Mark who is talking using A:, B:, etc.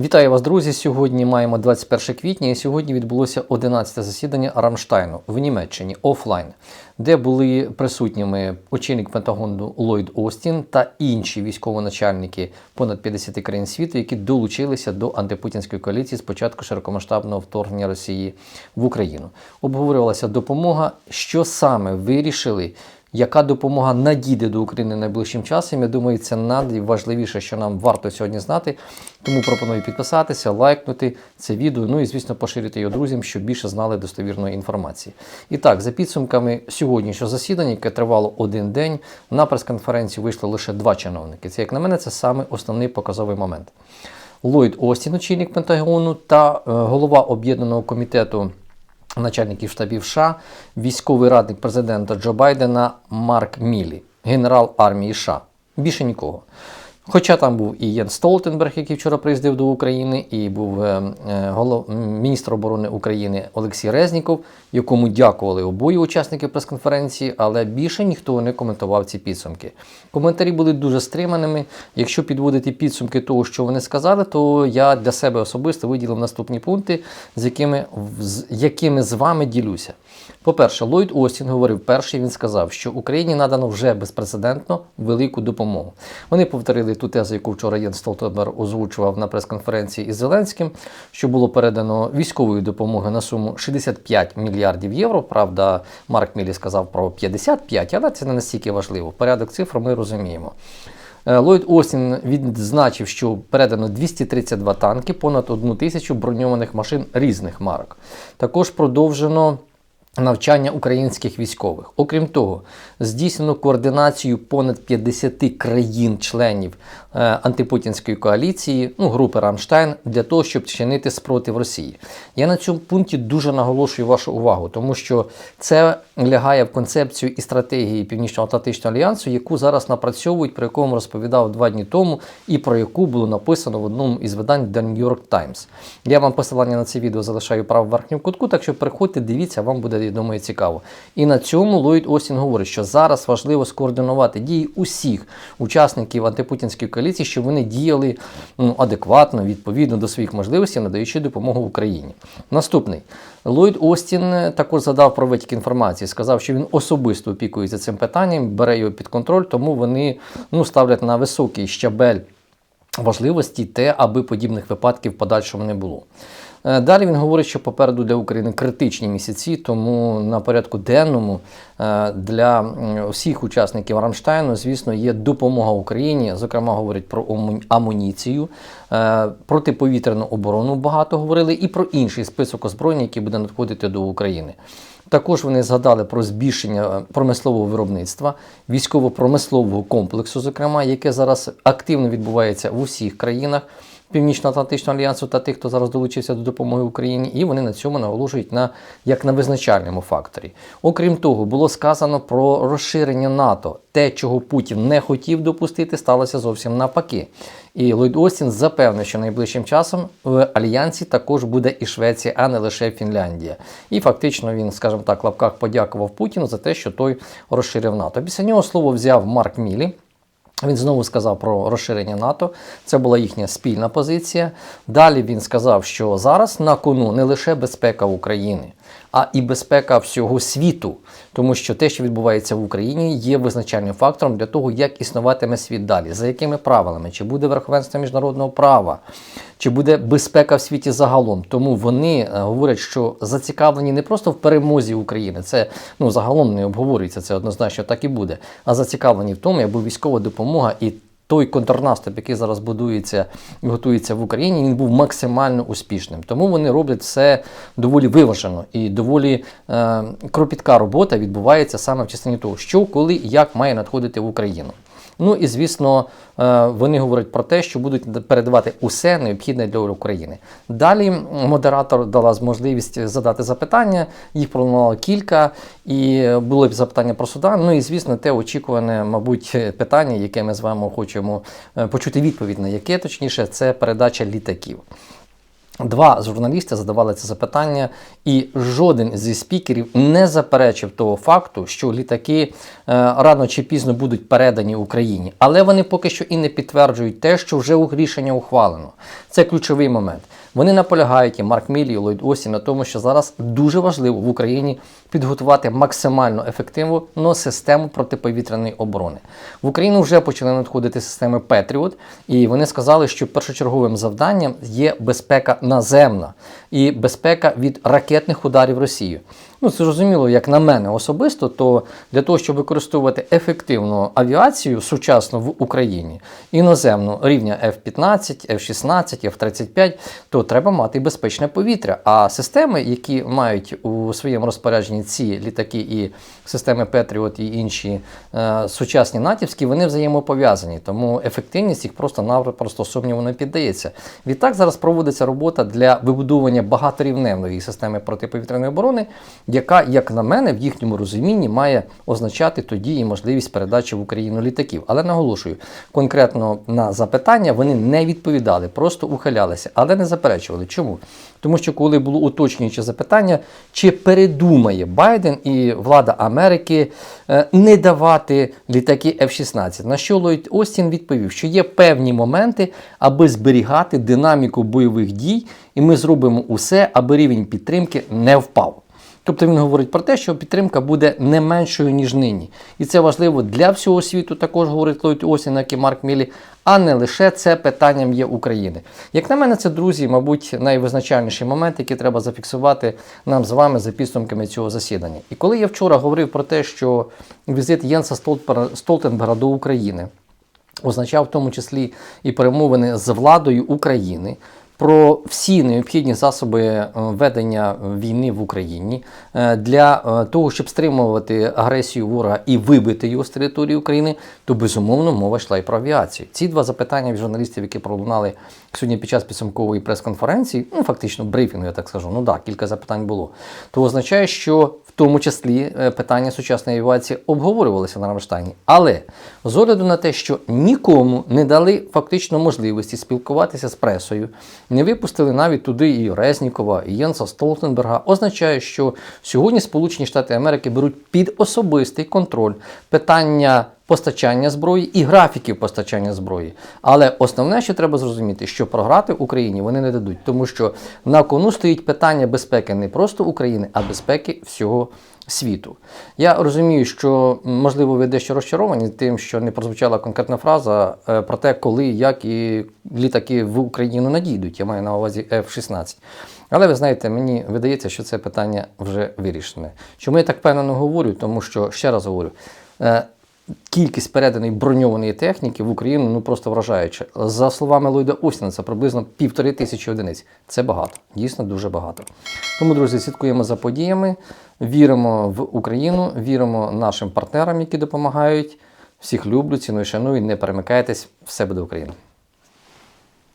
A: Вітаю вас, друзі! Сьогодні маємо 21 квітня, і сьогодні відбулося 11 засідання Рамштайну в Німеччині офлайн, де були присутніми очільник Пентагону Ллойд Остін та інші військовоначальники понад 50 країн світу, які долучилися до антипутінської коаліції з початку широкомасштабного вторгнення Росії в Україну. Обговорювалася допомога, що саме вирішили. Яка допомога надійде до України найближчим часом? Я думаю, це найважливіше, що нам варто сьогодні знати. Тому пропоную підписатися, лайкнути це відео. Ну і звісно, поширити його друзям, щоб більше знали достовірної інформації. І так, за підсумками сьогоднішнього засідання, яке тривало один день, на прес-конференцію вийшло лише два чиновники. Це, як на мене, це саме основний показовий момент. Ллойд Остін, очільник Пентагону, та е, голова об'єднаного комітету начальників штабів США, військовий радник президента Джо Байдена Марк Мілі, генерал армії США. Більше нікого. Хоча там був і Єн Столтенберг, який вчора приїздив до України, і був е, е, голов... міністр оборони України Олексій Резніков, якому дякували обоє учасники прес-конференції, але більше ніхто не коментував ці підсумки. Коментарі були дуже стриманими. Якщо підводити підсумки того, що вони сказали, то я для себе особисто виділив наступні пункти, з якими, з якими з вами ділюся. По-перше, Ллойд Остін говорив перший, він сказав, що Україні надано вже безпрецедентно велику допомогу. Вони повторили ту тезу, яку вчора Єн Столтенберг озвучував на прес-конференції із Зеленським, що було передано військової допомоги на суму 65 мільярдів євро. Правда, Марк Мілі сказав про 55, але це не настільки важливо. Порядок цифр ми розуміємо. Е, Ллойд Остін відзначив, що передано 232 танки, понад 1 тисячу броньованих машин різних марок. Також продовжено. Навчання українських військових. Окрім того, здійснено координацію понад 50 країн-членів е, антипутінської коаліції, ну, групи Рамштайн, для того, щоб чинити спротив Росії. Я на цьому пункті дуже наголошую вашу увагу, тому що це лягає в концепцію і стратегії Північно-Атлантичного альянсу, яку зараз напрацьовують, про яку я вам розповідав два дні тому, і про яку було написано в одному із видань The New York Times. Я вам посилання на це відео залишаю право в верхньому кутку, так що приходьте, дивіться, вам буде думаю, цікаво. І на цьому Ллойд Остін говорить, що зараз важливо скоординувати дії усіх учасників антипутінської коаліції, щоб вони діяли ну, адекватно, відповідно до своїх можливостей, надаючи допомогу Україні. Наступний Ллойд Остін також задав про витік інформації, сказав, що він особисто опікується цим питанням, бере його під контроль, тому вони ну, ставлять на високий щабель важливості те, аби подібних випадків в подальшому не було. Е, Далі він говорить, що попереду для України критичні місяці, тому на порядку денному е, для всіх учасників Рамштайну, звісно, є допомога Україні. Зокрема, говорить про амуніцію, е, протиповітряну оборону багато говорили, і про інший список озброєння, який буде надходити до України. Також вони згадали про збільшення промислового виробництва, військово-промислового комплексу, зокрема, яке зараз активно відбувається в усіх країнах. Північно-Атлантичного альянсу та тих, хто зараз долучився до допомоги Україні, і вони на цьому наголошують на як на визначальному факторі. Окрім того, було сказано про розширення НАТО. Те, чого Путін не хотів допустити, сталося зовсім навпаки. І Ллойд Остін запевнив, що найближчим часом в альянсі також буде і Швеція, а не лише Фінляндія. І фактично він, скажімо так, в лапках подякував Путіну за те, що той розширив НАТО. Після нього слово взяв Марк Мілі. Він знову сказав про розширення НАТО. Це була їхня спільна позиція. Далі він сказав, що зараз на кону не лише безпека України, а і безпека всього світу, тому що те, що відбувається в Україні, є визначальним фактором для того, як існуватиме світ далі, за якими правилами, чи буде верховенство міжнародного права, чи буде безпека в світі загалом. Тому вони е, говорять, що зацікавлені не просто в перемозі України, це ну загалом не обговорюється, це однозначно так і буде, а зацікавлені в тому, аби військова допомога і той контрнаступ, який зараз будується і готується в Україні, він був максимально успішним. Тому вони роблять все доволі виважено і доволі е, кропітка робота відбувається саме в частині того, що, коли і як має надходити в Україну. Ну і звісно, е, вони говорять про те, що будуть передавати усе необхідне для України. Далі модератор дала можливість задати запитання, їх пролунало кілька, і були б запитання про Судан. Ну і звісно, те очікуване, мабуть, питання, яке ми з вами хочемо е, почути відповідь на яке, точніше, це передача літаків. Два журналісти задавали це запитання, і жоден зі спікерів не заперечив того факту, що літаки е, рано чи пізно будуть передані Україні. Але вони поки що і не підтверджують те, що вже рішення ухвалено. Це ключовий момент. Вони наполягають і Марк Мілі, і Ллойд Осі на тому, що зараз дуже важливо в Україні підготувати максимально ефективну систему протиповітряної оборони. В Україну вже почали надходити системи Петріот, і вони сказали, що першочерговим завданням є безпека наземна і безпека від ракетних ударів Росії. Ну, це зрозуміло, як на мене особисто, то для того, щоб використовувати ефективну авіацію сучасну в Україні, іноземну рівня F-15, F-16, F-35, то треба мати безпечне повітря. А системи, які мають у своєму розпорядженні ці літаки і системи Петріот і інші е, сучасні натівські, вони взаємопов'язані. Тому ефективність їх просто-напросто сумніву не піддається. Відтак зараз проводиться робота для вибудовування багаторівневної системи протиповітряної оборони, яка, як на мене, в їхньому розумінні має означати тоді і можливість передачі в Україну літаків. Але наголошую, конкретно на запитання вони не відповідали, просто ухилялися, але не заперечували. Чому? Тому що коли було уточнююче запитання, чи передумає Байден і влада Америки е, не давати літаки F-16, на що Ллойд Остін відповів, що є певні моменти, аби зберігати динаміку бойових дій, і ми зробимо усе, аби рівень підтримки не впав. Тобто він говорить про те, що підтримка буде не меншою, ніж нині. І це важливо для всього світу, також говорить Ллойд Осін, як і Марк Мілі, а не лише це питанням є України. Як на мене, це, друзі, мабуть, найвизначальніший момент, який треба зафіксувати нам з вами за підсумками цього засідання. І коли я вчора говорив про те, що візит Єнса Столтенберга до України означав в тому числі і перемовини з владою України. Про всі необхідні засоби е, ведення війни в Україні е, для е, того, щоб стримувати агресію ворога і вибити його з території України, то безумовно мова йшла і про авіацію. Ці два запитання від журналістів, які пролунали сьогодні під час підсумкової прес-конференції, ну фактично брифінгу, я так скажу. Ну так, кілька запитань було. То означає, що в тому числі питання сучасної авіації обговорювалися на Рамштайні. Але з огляду на те, що нікому не дали фактично можливості спілкуватися з пресою, не випустили навіть туди і Резнікова, і Єнса Столтенберга, означає, що сьогодні Сполучені Штати Америки беруть під особистий контроль питання постачання зброї і графіків постачання зброї. Але основне, що треба зрозуміти, що програти Україні вони не дадуть, тому що на кону стоїть питання безпеки не просто України, а безпеки всього. Я розумію, що можливо ви дещо розчаровані тим, що не прозвучала конкретна фраза е, про те, коли, як і літаки в Україну надійдуть. Я маю на увазі F-16. Але ви знаєте, мені видається, що це питання вже вирішене. Чому я так впевнено говорю? Тому що ще раз говорю. Кількість переданої броньованої техніки в Україну ну просто вражаюча. За словами Ллойда Остіна, це приблизно півтори тисячі одиниць. Це багато, дійсно дуже багато. Тому, друзі, слідкуємо за подіями, віримо в Україну, віримо нашим партнерам, які допомагають. Всіх люблю, ціную, шаную, не перемикайтесь, все буде Україна.